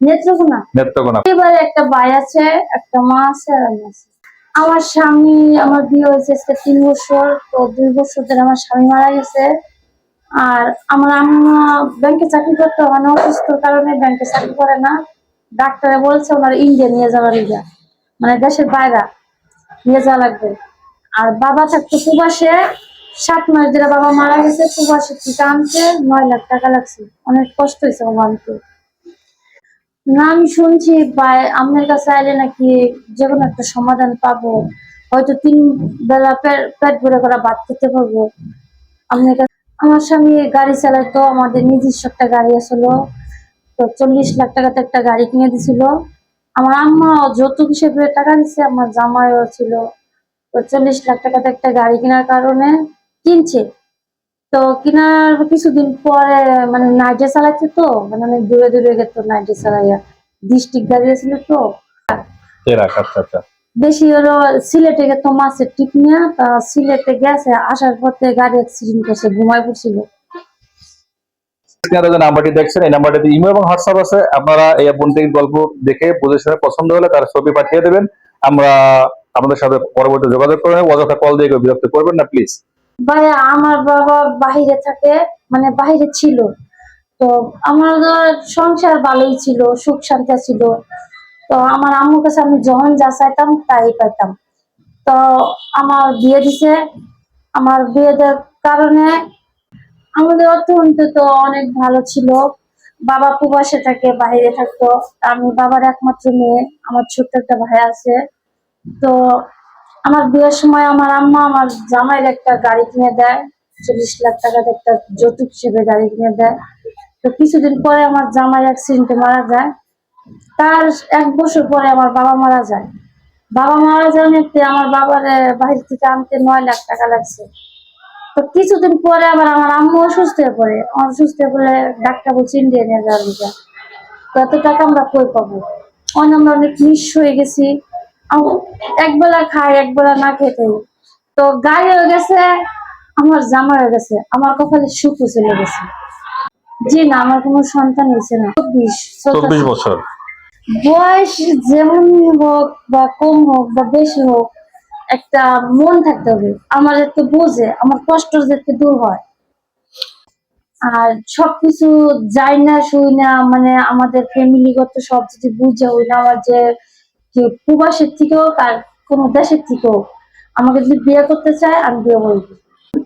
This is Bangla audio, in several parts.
নেত্রকোনা। নেত্রকোনা। এবারে একটা ভাই আছে একটা মা আছে আর আমি আছি। আমার স্বামী আমার বিয়ে হয়েছে আজকে তিন বছর তো দুই বছর ধরে আমার স্বামী মারা গেছে। আর আমার আম্মা ব্যাংকে চাকরি করতে মানে অসুস্থর কারণে ব্যাংকে চাকরি করে না। ডাক্তারে বলছে ওনার ইন্ডিয়া নিয়ে যাওয়ার ইয়া মানে দেশের বাইরে নিয়ে যাওয়া লাগবে। আর বাবা থাকতো প্রবাসে সাত মাস ধরে বাবা মারা গেছে প্রবাসে টিকা আনতে নয় লাখ টাকা লাগছে। অনেক কষ্ট হয়েছে বাবা আনতে না, আমি শুনছি আপনার কাছে আইলে নাকি যে কোনো একটা সমাধান পাবো। হয়তো তিন বেলা পেট ভরে করা ভাত খেতে পারব। আপনার আমার স্বামী গাড়ি চালাইতো আমাদের নিজস্ব একটা গাড়ি আসলো তো চল্লিশ লাখ টাকাতে একটা গাড়ি কিনে দিছিল। আমার আম্মা যৌতুক হিসেবে টাকা দিচ্ছে আমার জামাইও ছিল। তো চল্লিশ লাখ টাকাতে একটা গাড়ি কেনার কারণে কিনছে। তো কেনার কিছুদিন পরে মানে নাইটে চালাইছে তো মানে অনেক দূরে দূরে গেত নাইটে চালাইয়া। ডিস্ট্রিক্ট গাড়ি ছিল তো। তেরাক আচ্ছা আচ্ছা বেশি হলো সিলেটে গেত মাছের টিপ নিয়ে তা সিলেটে গেছে আসার পথে গাড়ি অ্যাক্সিডেন্ট করছে ঘুমাই পড়ছিল। আপনারা যে নাম্বারটি দেখছেন এই নাম্বারটিতে ইমেল এবং হোয়াটসঅ্যাপ আছে। আপনারা এই বোনটির গল্প দেখে বুঝে শুনে পছন্দ হলে তার ছবি পাঠিয়ে দেবেন। আমরা আমাদের সাথে পরবর্তী যোগাযোগ করে অযথা কল দিয়ে বিরক্ত করবেন না প্লিজ ভাইয়া, আমার বাবা বাহিরে থাকে মানে বাহিরে ছিল। তো আমার সংসার ভালোই ছিল, সুখ শান্তি ছিল। তো আমার আম্মুর কাছে আমি যখন যা চাইতাম, তাই পাইতাম। তো আমার বিয়ে দিছে। আমার বিয়ে দেওয়ার কারণে আমাদের অর্থনীতি তো অনেক ভালো ছিল। বাবা প্রবাসে থাকে, বাইরে থাকতো। আমি বাবার একমাত্র মেয়ে, আমার ছোট্ট একটা ভাই আছে। তো আমার বিয়ের সময় আমার আম্মা আমার জামাইয়ের একটা গাড়ি কিনে দেয়, চল্লিশ লাখ টাকার একটা যৌতুক হিসেবে গাড়ি কিনে দেয়। তো কিছুদিন পরে আমার জামাই অ্যাক্সিডেন্টে মারা যায়। তার এক বছর পরে আমার বাবা মারা যায়। বাবা মারা যাওয়াতে আমার বাবার বাহির থেকে আনতে নয় লাখ টাকা লাগছে। তো কিছুদিন পরে আবার আমার আম্মু অসুস্থ হয়ে পড়ে। অসুস্থ হয়ে পড়ে ডাক্তার বলছে ইন্ডিয়া নিয়ে যাওয়ার। তো এত টাকা আমরা কই পাবো? অনেক আমরা অনেক নিঃস্ব হয়ে গেছি। একবেলা খাই একবেলা না খেতে। তো গাড়ি হয়ে গেছে আমার জামা হয়ে গেছে আমার কপালে সুখ চলে গেছে। জি না আমার কোনো সন্তান হয়েছে না। চব্বিশ চব্বিশ বছর। বয়স যেমন হোক বা কম হোক বা বেশি হোক একটা মন থাকতে হবে। আমার একটু বোঝে আমার কষ্ট যাতে দূর হয়। আর সবকিছু যাই না শুই না মানে আমাদের ফ্যামিলিগত সব যদি বুঝে হই না আমার যে কি প্রবাসের থেকেও আর কোন দেশের থেকেও আমাকে যদি বিয়ে করতে চায় আমি বিয়ে করব।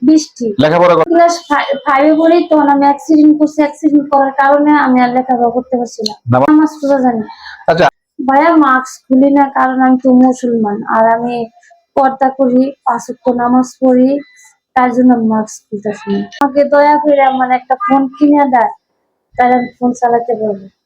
বৃষ্টি। লেখাপড়া ক্লাস ফাইভে পড়ি তখন আমি অ্যাক্সিডেন্ট করছি। অ্যাক্সিডেন্ট করার কারণে আমি আর লেখাপড়া করতে পারছি না। নামা- নামাজ পড়া জানি। আচ্ছা। ভাইয়া মাস্ক খুলি না কারণ আমি তো মুসলমান। আর আমি পর্দা করি পাঁচ নামাজ পড়ি তার জন্য মাস্ক খুলতেছি না। আমাকে দয়া করে আমার একটা ফোন কিনে দেয় তাহলে আমি ফোন চালাতে পারব।